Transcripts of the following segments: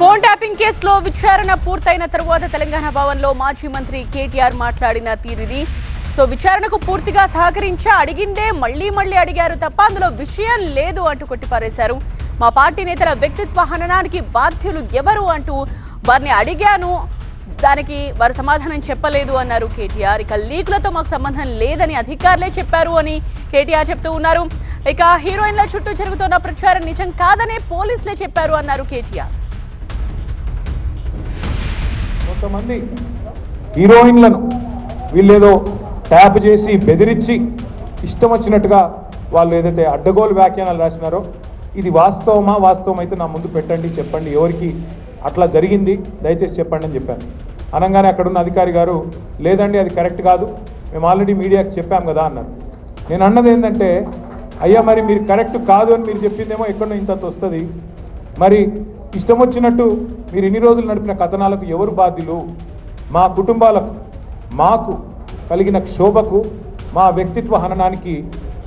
Phone tapping కేసులో విచారణ పూర్తయిన తరువాత తెలంగాణ భవన్లో మాజీ మంత్రి కేటీఆర్ మాట్లాడిన తీరిది. సో విచారణకు పూర్తిగా సహకరించా అడిగిందే మళ్ళీ మళ్ళీ అడిగారు తప్ప అందులో విషయం లేదు అంటూ కొట్టిపారేశారు. మా పార్టీ నేతల వ్యక్తిత్వ హననానికి బాధ్యులు ఎవరు అంటూ వారిని అడిగాను. దానికి వారు సమాధానం చెప్పలేదు అన్నారు కేటీఆర్. ఇక లీకులతో మాకు సంబంధం లేదని అధికారులే చెప్పారు అని కేటీఆర్ చెప్తూ ఉన్నారు. ఇక హీరోయిన్ల చుట్టూ జరుగుతున్న ప్రచారం నిజం కాదనే పోలీసులే చెప్పారు అన్నారు కేటీఆర్. కొంతమంది హీరోయిన్లను వీళ్ళేదో ట్యాప్ చేసి బెదిరించి ఇష్టం వచ్చినట్టుగా వాళ్ళు ఏదైతే అడ్డగోలు వ్యాఖ్యానాలు రాసినారో ఇది వాస్తవమా? వాస్తవం అయితే నా ముందు పెట్టండి చెప్పండి. ఎవరికి అట్లా జరిగింది? దయచేసి చెప్పండి అని చెప్పాను. అనగానే అక్కడున్న అధికారి గారు లేదండి అది కరెక్ట్ కాదు. మేము ఆల్రెడీ మీడియాకి చెప్పాం కదా అన్నారు. నేను అన్నది ఏంటంటే అయ్యా మరి మీరు కరెక్ట్ కాదు అని మీరు చెప్పిందేమో ఎక్కడో ఇంత వస్తుంది. మరి ఇష్టం వచ్చినట్టు మీరు ఇన్ని రోజులు నడిపిన కథనాలకు ఎవరు బాధ్యులు? మా కుటుంబాలకు మాకు కలిగిన క్షోభకు మా వ్యక్తిత్వ హననానికి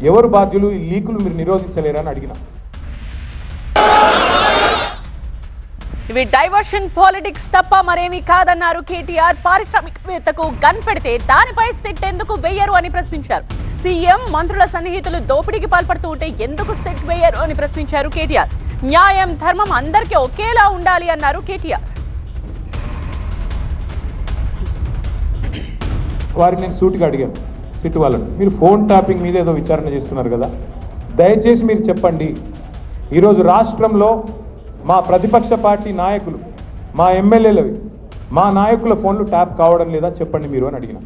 ఎవరు బాధ్యులు? ఈ లీకులు మీరు నిరోధించలేరని అడిగిన. ఇవి డైవర్షన్ పాలిటిక్స్ తప్ప మరేమీ కాదన్నారు కేటీఆర్. పారిశ్రామికవేత్తకు గన్ పెడితే దానిపై సెట్ ఎందుకు వేయరు అని ప్రశ్నించారు. సీఎం మంత్రుల సన్నిహితులు దోపిడీకి పాల్పడుతూ ఉంటే ఎందుకు సెట్ వేయరు అని ప్రశ్నించారు కేటీఆర్. న్యాయం ధర్మం అందరికీ ఒకేలా ఉండాలి అన్నారు కేటీఆర్. వారిని నేను సూటిగా అడిగాను సిట్ వాళ్ళని. మీరు ఫోన్ ట్యాపింగ్ మీద ఏదో విచారణ చేస్తున్నారు కదా దయచేసి మీరు చెప్పండి. ఈరోజు రాష్ట్రంలో మా ప్రతిపక్ష పార్టీ నాయకులు మా ఎమ్మెల్యేలవి మా నాయకుల ఫోన్లు ట్యాప్ కావడం లేదా చెప్పండి మీరు అని అడిగిన.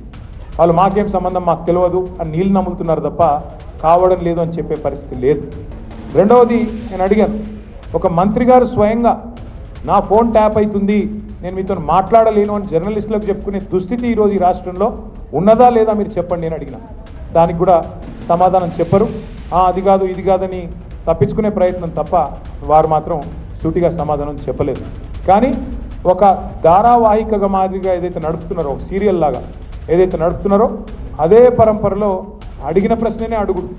వాళ్ళు మాకేం సంబంధం మాకు తెలియదు అని నీళ్ళు నమ్ముతున్నారు తప్ప కావడం లేదు అని చెప్పే పరిస్థితి లేదు. రెండవది నేను అడిగాను ఒక మంత్రి గారు స్వయంగా నా ఫోన్ ట్యాప్ అవుతుంది నేను మీతో మాట్లాడలేను అని జర్నలిస్టులకు చెప్పుకునే దుస్థితి ఈరోజు ఈ రాష్ట్రంలో ఉన్నదా లేదా మీరు చెప్పండి అని అడిగిన. దానికి కూడా సమాధానం చెప్పరు. అది కాదు ఇది కాదని తప్పించుకునే ప్రయత్నం తప్ప వారు మాత్రం సూటిగా సమాధానం చెప్పలేదు. కానీ ఒక ధారావాహికగా మాదిరిగా ఏదైతే నడుపుతున్నారో ఒక సీరియల్ లాగా ఏదైతే నడుపుతున్నారో అదే పరంపరలో అడిగిన ప్రశ్ననే అడుగుడు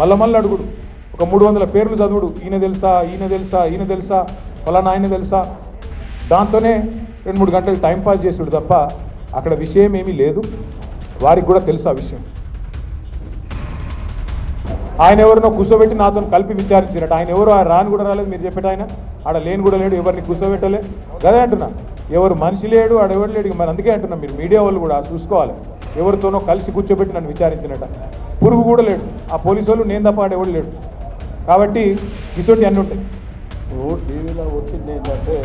మళ్ళా మళ్ళీ అడుగుడు. ఒక మూడు వందల పేర్లు చదువుడు. ఈయన తెలుసా ఈయన తెలుసా ఈయన తెలుసా ఫలానా ఆయన తెలుసా? దాంతోనే రెండు మూడు గంటలు టైం పాస్ చేసుడు తప్ప అక్కడ విషయం ఏమీ లేదు. వారికి కూడా తెలుసు ఆ విషయం. ఆయన ఎవరినో కూర్చోబెట్టి నాతో కలిపి విచారించినట్టు ఆయన ఎవరు ఆయన రాని కూడా రాలేదు. మీరు చెప్పేట ఆయన ఆడ లేని కూడా లేడు ఎవరిని కూర్చోబెట్టలే అదే అంటున్నా. ఎవరు మనిషి లేడు ఆడ ఎవరు లేడు. మరి అందుకే అంటున్నా మీరు మీడియా వాళ్ళు కూడా చూసుకోవాలి. ఎవరితోనో కలిసి కూర్చోబెట్టి నన్ను విచారించినట్ట పురుగు కూడా లేడు. ఆ పోలీసు వాళ్ళు నేను తప్ప ఆడ ఎవడు లేడు. కాబట్టి ఇటువంటి అన్నీ ఉంటాయి. ఇప్పుడు టీవీలో వచ్చింది ఏంటంటే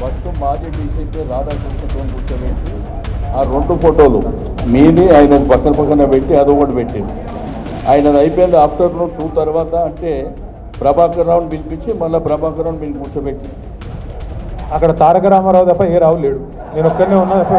ఫస్ట్ మాజీ డీసీపీ రాధాకృష్ణతో కూర్చోబెట్టి ఆ రెండు ఫోటోలు మీది ఆయన పక్కన పక్కన పెట్టి అదొకటి పెట్టింది. ఆయన అయిపోయింది ఆఫ్టర్నూన్ టూ తర్వాత అంటే ప్రభాకర్ రావుని పిలిపించి మళ్ళీ ప్రభాకర్ రావుని పిలిచి కూర్చోబెట్టి. అక్కడ తారక రామారావు తప్ప ఏ రావు లేడు. నేను ఒక్కనే ఉన్నా తప్ప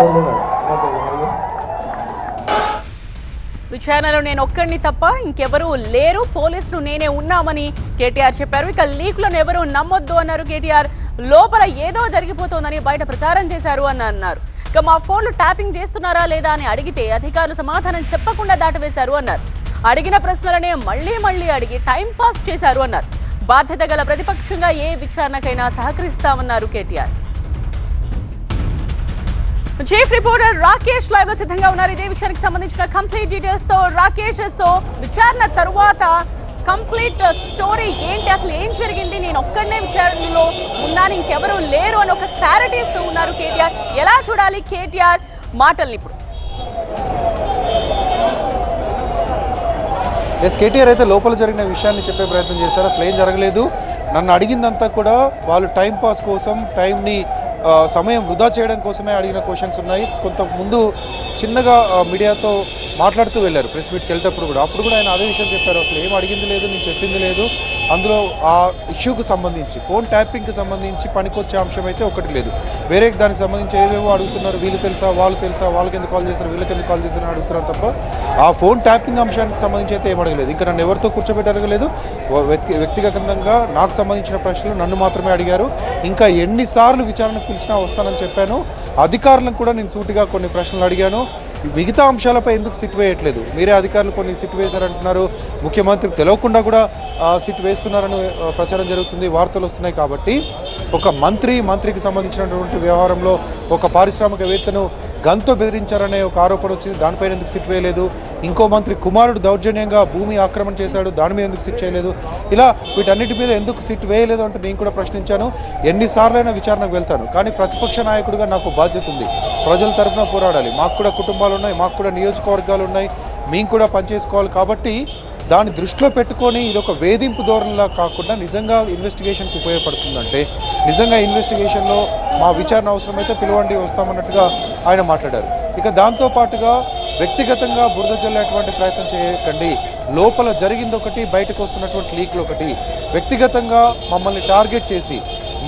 విచారణలో నేను ఒక్కడిని తప్ప ఇంకెవరూ లేరు. పోలీసులు నేనే ఉన్నామని కేటీఆర్ చెప్పారు. ఇక లీకులను ఎవరూ నమ్మొద్దు అన్నారు కేటీఆర్. లోపల ఏదో జరిగిపోతోందని బయట ప్రచారం చేశారు అని అన్నారు. ఇక మా ఫోన్లు ట్యాపింగ్ చేస్తున్నారా లేదా అని అడిగితే అధికారులు సమాధానం చెప్పకుండా దాటవేశారు అన్నారు. అడిగిన ప్రశ్నలనే మళ్ళీ మళ్ళీ అడిగి టైం పాస్ చేశారు అన్నారు. బాధ్యత గల ప్రతిపక్షంగా ఏ విచారణకైనా సహకరిస్తామన్నారు కేటీఆర్. చీఫ్ రిపోర్టర్ రాకేష్ లైవ్లో సిద్ధంగా ఉన్నారు. ఇదే విషయానికి సంబంధించిన కంప్లీట్ డీటెయిల్స్తో రాకేష్ సో విచారణ తరువాత కంప్లీట్ స్టోరీ ఏంటి? అసలు ఏం జరిగింది? నేను ఒక్కడనే విచారణలో ఉన్నాను. ఇంకెవరు లేరు అని ఒక క్లారిటీ ఇస్తూ ఉన్నారు కేటీఆర్. ఎలా చూడాలి కేటీఆర్ మాటల్ని ఇప్పుడు? ఎస్ కేటీఆర్ అయితే లోపల జరిగిన విషయాన్ని చెప్పే ప్రయత్నం చేశారు. అసలు ఏం జరగలేదు. నన్ను అడిగిందంతా కూడా వాళ్ళు టైం పాస్ కోసం టైంని సమయం వృధా చేయడం కోసమే అడిగిన క్వశ్చన్స్ ఉన్నాయి. కొంత ముందు చిన్నగా మీడియాతో మాట్లాడుతూ వెళ్ళారు ప్రెస్ మీట్కి వెళ్ళేటప్పుడు కూడా. అప్పుడు కూడా ఆయన అదే విషయం చెప్పారు. అసలు ఏం అడిగింది లేదు నేను చెప్పింది లేదు. అందులో ఆ ఇష్యూకి సంబంధించి ఫోన్ ట్యాపింగ్కి సంబంధించి పనికొచ్చే అంశం అయితే ఒకటి లేదు. వేరే దానికి సంబంధించి ఏవేవో అడుగుతున్నారు వీళ్ళు తెలుసా వాళ్ళు తెలుసా వాళ్ళకి ఎందుకు కాల్ చేశారు వీళ్ళకి ఎందుకు కాల్ చేస్తారని అడుగుతున్నారు తప్ప ఆ ఫోన్ ట్యాపింగ్ అంశానికి సంబంధించి అయితే ఏం అడగలేదు. ఇంకా నన్ను ఎవరితో కూర్చోబెట్టి అడగలేదు వ్యక్తి వ్యక్తిగతంగా నాకు సంబంధించిన ప్రశ్నలు నన్ను మాత్రమే అడిగారు. ఇంకా ఎన్నిసార్లు విచారణకు పిలిచినా వస్తానని చెప్పాను. అధికారులకు కూడా నేను సూటిగా కొన్ని ప్రశ్నలు అడిగాను. మిగతా అంశాలపై ఎందుకు సిట్ వేయట్లేదు? మీరే అధికారులు కొన్ని సిట్ వేశారంటున్నారు. ముఖ్యమంత్రికి తెలియకుండా కూడా సిట్ వేస్తున్నారని ప్రచారం జరుగుతుంది వార్తలు వస్తున్నాయి కాబట్టి ఒక మంత్రి మంత్రికి సంబంధించినటువంటి వ్యవహారంలో ఒక పారిశ్రామికవేత్తను గంతో బెదిరించారనే ఒక ఆరోపణ వచ్చింది. దానిపైన ఎందుకు సిట్ వేయలేదు? ఇంకో మంత్రి కుమారుడు దౌర్జన్యంగా భూమి ఆక్రమణ చేశాడు. దాని మీద ఎందుకు సిట్ చేయలేదు? ఇలా వీటన్నిటి మీద ఎందుకు సిట్ వేయలేదు అంటే నేను కూడా ప్రశ్నించాను. ఎన్నిసార్లైనా విచారణకు వెళ్తాను. కానీ ప్రతిపక్ష నాయకుడిగా నాకు బాధ్యత ఉంది. ప్రజల తరఫున పోరాడాలి. మాకు కూడా కుటుంబాలు ఉన్నాయి. మాకు కూడా నియోజకవర్గాలు ఉన్నాయి. మేము కూడా పనిచేసుకోవాలి కాబట్టి దాన్ని దృష్టిలో పెట్టుకొని ఇది ఒక వేధింపు ధోరణిలా కాకుండా నిజంగా ఇన్వెస్టిగేషన్కి ఉపయోగపడుతుందంటే నిజంగా ఇన్వెస్టిగేషన్లో మా విచారణ అవసరమైతే పిలవండి వస్తామన్నట్టుగా ఆయన మాట్లాడారు. ఇక దాంతో పాటుగా వ్యక్తిగతంగా బురద జల్లేటువంటి ప్రయత్నం చేయకండి. లోపల జరిగింది ఒకటి బయటకు వస్తున్నటువంటి లీక్లు ఒకటి. వ్యక్తిగతంగా మమ్మల్ని టార్గెట్ చేసి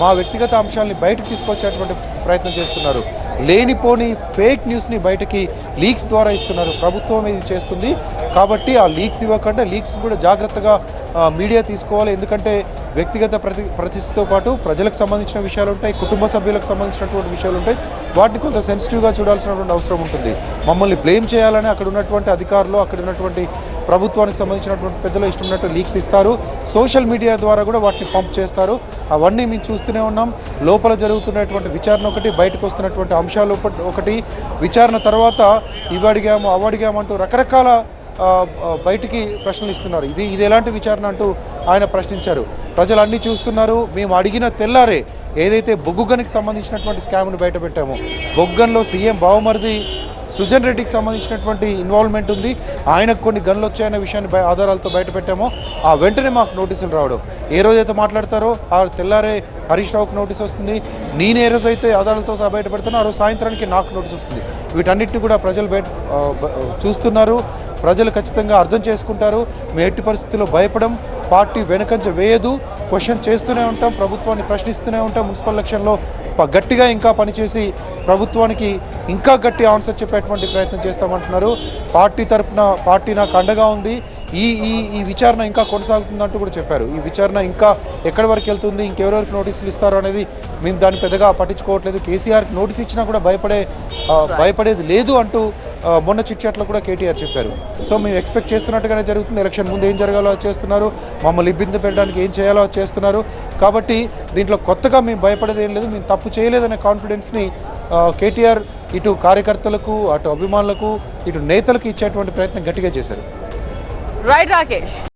మా వ్యక్తిగత అంశాలని బయటకు తీసుకొచ్చేటువంటి ప్రయత్నం చేస్తున్నారు. లేనిపోని ఫేక్ న్యూస్ని బయటకి లీక్స్ ద్వారా ఇస్తున్నారు. ప్రభుత్వం ఇది చేస్తుంది కాబట్టి ఆ లీక్స్ ఇవ్వకుండా. లీక్స్ కూడా జాగ్రత్తగా మీడియా తీసుకోవాలి. ఎందుకంటే వ్యక్తిగత ప్రతి ప్రతిష్టతో పాటు ప్రజలకు సంబంధించిన విషయాలు ఉంటాయి కుటుంబ సభ్యులకు సంబంధించినటువంటి విషయాలు ఉంటాయి. వాటిని కొంత సెన్సిటివ్గా చూడాల్సినటువంటి అవసరం ఉంటుంది. మమ్మల్ని బ్లేమ్ చేయాలని అక్కడ ఉన్నటువంటి అధికారులు అక్కడ ఉన్నటువంటి ప్రభుత్వానికి సంబంధించినటువంటి పెద్దలు ఇష్టం ఉన్నట్టు లీక్స్ ఇస్తారు. సోషల్ మీడియా ద్వారా కూడా వాటిని పంప్ చేస్తారు. అవన్నీ మేము చూస్తూనే ఉన్నాం. లోపల జరుగుతున్నటువంటి విచారణ ఒకటి బయటకు వస్తున్నటువంటి అంశాలు ఒకటి- ఒకటి. విచారణ తర్వాత ఇవి అడిగాము అవి అంటూ రకరకాల బయటికి ప్రశ్నలు ఇస్తున్నారు ఇది ఇది ఎలాంటి విచారణ అంటూ ఆయన ప్రశ్నించారు. ప్రజలు అన్నీ చూస్తున్నారు. మేము అడిగిన తెల్లారే ఏదైతే బొగ్గుగనికి సంబంధించినటువంటి స్కామ్ను బయటపెట్టామో బొగ్గన్లో సీఎం బావమరిది సృజన్ రెడ్డికి సంబంధించినటువంటి ఇన్వాల్వ్మెంట్ ఉంది. ఆయనకు కొన్ని గన్లు వచ్చాయనే విషయాన్ని ఆధారాలతో బయటపెట్టామో ఆ వెంటనే మాకు నోటీసులు రావడం. ఏ రోజైతే మాట్లాడతారో ఆ తెల్లారే హరీష్ రావుకు నోటీస్ వస్తుంది. నేను ఏ రోజైతే ఆధారాలతో సహా బయటపెడతానో ఆ రోజు సాయంత్రానికి నాకు నోటీస్ వస్తుంది. వీటన్నిటిని కూడా ప్రజలు బయట చూస్తున్నారు. ప్రజలు ఖచ్చితంగా అర్థం చేసుకుంటారు. మేము ఎట్టి పరిస్థితుల్లో భయపడం పార్టీ వెనకంజ వేయదు. క్వశ్చన్ చేస్తూనే ఉంటాం ప్రభుత్వాన్ని ప్రశ్నిస్తూనే ఉంటాం. మున్సిపల్ ఎలక్షన్లో గట్టిగా ఇంకా పనిచేసి ప్రభుత్వానికి ఇంకా గట్టి ఆన్సర్ చెప్పేటువంటి ప్రయత్నం చేస్తామంటున్నారు. పార్టీ తరపున పార్టీ నాకు అండగా ఉంది. ఈ ఈ ఈ విచారణ ఇంకా కొనసాగుతుందంటూ కూడా చెప్పారు. ఈ విచారణ ఇంకా ఎక్కడి వరకు వెళ్తుంది ఇంకెవరెవరికి నోటీసులు ఇస్తారో అనేది మేము దాన్ని పెద్దగా పట్టించుకోవట్లేదు. కేసీఆర్కి నోటీస్ ఇచ్చినా కూడా భయపడే భయపడేది లేదు అంటూ మొన్న చిట్చాట్లో కూడా కేటీఆర్ చెప్పారు. సో మేము ఎక్స్పెక్ట్ చేస్తున్నట్టుగానే జరుగుతుంది. ఎలక్షన్ ముందు ఏం జరగాలో చేస్తున్నారు. మమ్మల్ని ఇబ్బంది పెట్టడానికి ఏం చేయాలో చేస్తున్నారు. కాబట్టి దీంట్లో కొత్తగా మేము భయపడేది ఏం లేదు. మేము తప్పు చేయలేదనే కాన్ఫిడెన్స్ని కేటీఆర్ ఇటు కార్యకర్తలకు అటు అభిమానులకు ఇటు నేతలకు ఇచ్చేటువంటి ప్రయత్నం గట్టిగా చేశారు. రైట్ రాకేష్